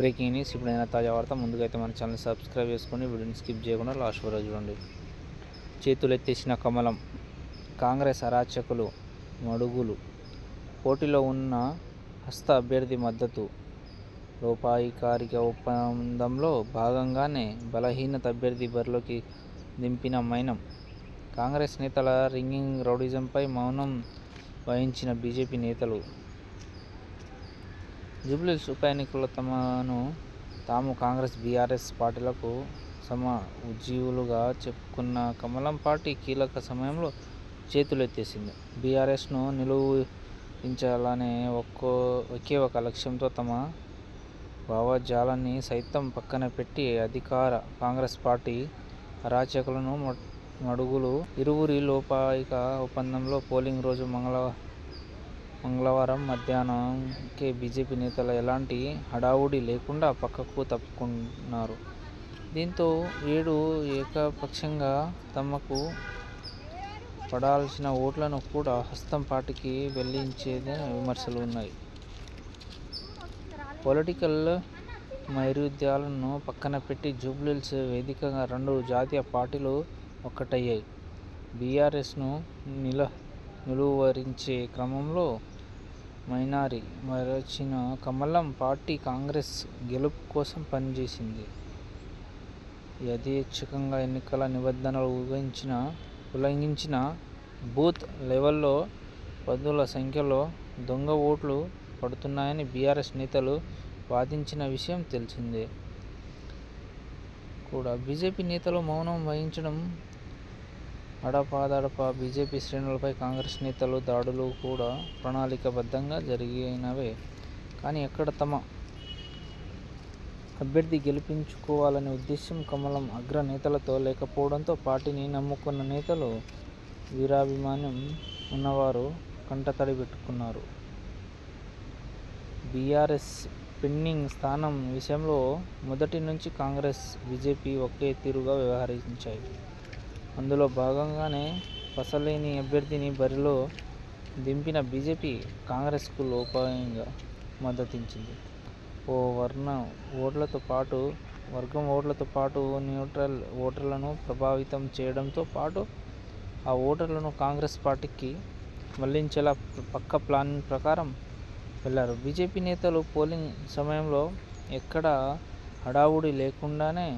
Breaking news. ఇప్పుడైనా తాజా వార్త ముందుకైతే మన ఛానల్ సబ్స్క్రైబ్ చేసుకొని వీడియోని స్కిప్ చేయకుండా లాస్ట్ వరకు చూడండి. చేతులెత్తేసిన కమలం కాంగ్రెస్ అరాచకులు మడుగులు పోటీలో ఉన్న హస్త అభ్యర్థి మద్దతు లోపాయికారిక ఒప్పందంలో భాగంగానే బలహీనత అభ్యర్థి బరిలోకి దింపిన మైనం. కాంగ్రెస్ నేతల రింగింగ్ రౌడిజంపై మౌనం వహించిన బీజేపీ నేతలు జూబ్లీస్ ఉప ఎన్నికల్లో తమను తాము కాంగ్రెస్ బీఆర్ఎస్ పార్టీలకు సమ ఉజ్జీవులుగా చెప్పుకున్న కమలం పార్టీ కీలక సమయంలో చేతులెత్తేసింది. బీఆర్ఎస్ను నిలువించాలనే ఒక్కో ఒకే ఒక లక్ష్యంతో తమ భావజాలాన్ని సైతం పక్కన పెట్టి అధికార కాంగ్రెస్ పార్టీ అరాచకులను మడుగులు ఇరువురి లోపాయిక ఒప్పందంలో పోలింగ్ రోజు మంగళవారం మంగళవారం మధ్యాహ్నంకే బీజేపీ నేతలు ఎలాంటి హడావుడి లేకుండా పక్కకు తప్పుకున్నారు. దీంతో ఏడు ఏకపక్షంగా తమకు పడాల్సిన ఓట్లను కూడా హస్తం పార్టీకి వెల్లించేది విమర్శలు ఉన్నాయి. పొలిటికల్ నైరుద్యాలను పక్కన పెట్టి జూబ్లీల్స్ వేదికగా రెండు జాతీయ పార్టీలు ఒక్కటయ్యాయి. బీఆర్ఎస్ను నిల నిలువరించే క్రమంలో మైనారి మరచిన కమలం పార్టీ కాంగ్రెస్ గెలుపు కోసం పనిచేసింది. యథేచ్ఛకంగా ఎన్నికల నిబంధనలు ఉల్లంఘించిన ఉల్లంఘించిన బూత్ లెవెల్లో పదుల సంఖ్యలో దొంగ ఓట్లు పడుతున్నాయని బీఆర్ఎస్ నేతలు వాదించిన విషయం తెలిసిందే. కూడా బీజేపీ నేతలు మౌనం వహించడం అడపాదడపా బీజేపీ శ్రేణులపై కాంగ్రెస్ నేతలు దాడులు కూడా ప్రణాళికబద్ధంగా జరిగినవే. కానీ ఎక్కడ తమ అభ్యర్థి గెలిపించుకోవాలనే ఉద్దేశం కమలం అగ్ర నేతలతో లేకపోవడంతో పార్టీని నమ్ముకున్న నేతలు వీరాభిమానం ఉన్నవారు కంటతడి పెట్టుకున్నారు. బీఆర్ఎస్ పెండింగ్ స్థానం విషయంలో మొదటి నుంచి కాంగ్రెస్ బీజేపీ ఒకే తీరుగా వ్యవహరించాయి. అందులో భాగంగానే పసలేని అభ్యర్థిని బరిలో దింపిన బీజేపీ కాంగ్రెస్కు లోపాయంగా మద్దతించింది. ఓ వర్ణ ఓట్లతో పాటు వర్గం ఓట్లతో పాటు న్యూట్రల్ ఓటర్లను ప్రభావితం చేయడంతో పాటు ఆ ఓటర్లను కాంగ్రెస్ పార్టీకి మళ్ళించేలా పక్క ప్లాన్ ప్రకారం వెళ్ళారు బీజేపీ నేతలు పోలింగ్ సమయంలో ఎక్కడ హడావుడి లేకుండానే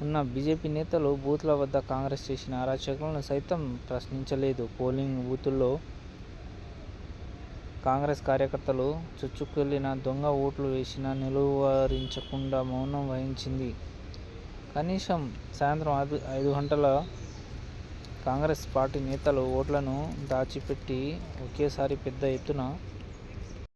ఉన్న బీజేపీ నేతలు బూత్ల వద్ద కాంగ్రెస్ చేసిన అరాచకులను సైతం ప్రశ్నించలేదు. పోలింగ్ బూతుల్లో కాంగ్రెస్ కార్యకర్తలు చుచ్చుకెళ్ళిన దొంగ ఓట్లు వేసిన నిలువరించకుండా మౌనం వహించింది. కనీసం సాయంత్రం ఐదు ఐదు గంటల కాంగ్రెస్ పార్టీ నేతలు ఓట్లను దాచిపెట్టి ఒకేసారి పెద్ద ఎత్తున